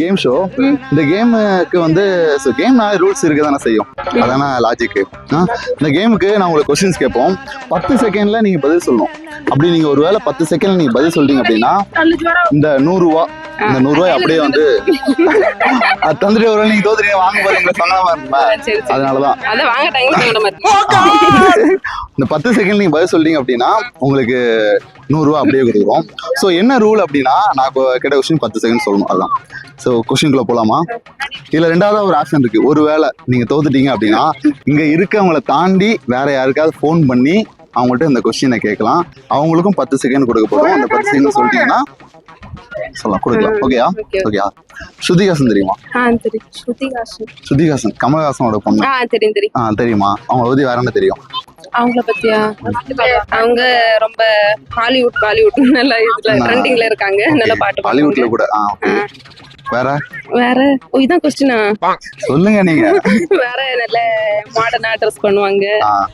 Game show இந்த கேமுக்கு வந்து கேம் ரூல்ஸ் இருக்க தானே செய்யும். அதான லாஜிக் இந்த கேமுக்கு நான் உங்களுக்கு கொஸ்டின்ஸ் கேட்போம். பத்து செகண்ட்ல நீங்க பதில் சொல்லணும். அப்படி நீங்க ஒருவேளை பத்து செகண்ட்ல நீங்க பதில் சொல்றீங்க அப்படின்னா இந்த நூறு ரூபா இந்த நூறு ரூபாய் அப்படியே வந்து அது தந்துட்டு ஒரு நீங்க தோத்துறீங்க வாங்க போறீங்க சொன்னாம சரி அதனாலதான். இந்த பத்து செகண்ட் நீங்க பதில் சொல்றீங்க அப்படின்னா உங்களுக்கு நூறு ரூபா அப்படியே கொடுக்குறோம் ஸோ என்ன ரூல் அப்படின்னா நான் இப்போ கேட்ட கொஸ்டின் பத்து செகண்ட் சொல்லணும் அதான். ஸோ கொஸ்டின்குள்ள போலாமா? இதுல ரெண்டாவது ஒரு ஆப்ஷன் இருக்கு. ஒருவேளை நீங்க தோத்துட்டீங்க அப்படின்னா இங்க இருக்கவங்கள தாண்டி வேற யாருக்காவது ஃபோன் பண்ணி அவங்கள்ட்ட இந்த கொஸ்டினை கேட்கலாம். அவங்களுக்கும் பத்து செகண்ட் கொடுக்க போறோம். அந்த பத்து செகண்ட் சொல்லிட்டீங்கன்னா சொல்லலாம். கொடுக்கலாம். ஓகேயா. ஓகேயா? ஸ்ருதிகாசன் தெரியுமா? ஸ்ருதிகாசன் கமலஹாசனோட பொண்ணு. ஆ தெரியும் தெரியும். ஆ தெரியுமா? அவங்கள பத்தி வேற என்ன தெரியும்? அவங்கள பத்தியா? அவங்க ரொம்ப ஹாலிவுட் பாலிவுட் நல்ல இதுல ட்ரெண்டிங்ல இருக்காங்க. நல்ல பாட்டு ஹாலிவுட்ல. கூட. வேற? வேற? ஓ இதான் கொஸ்டினா சொல்லுங்க நீங்க. வேற நல்ல மாடர்னா ட்ரெஸ் பண்ணுவாங்க.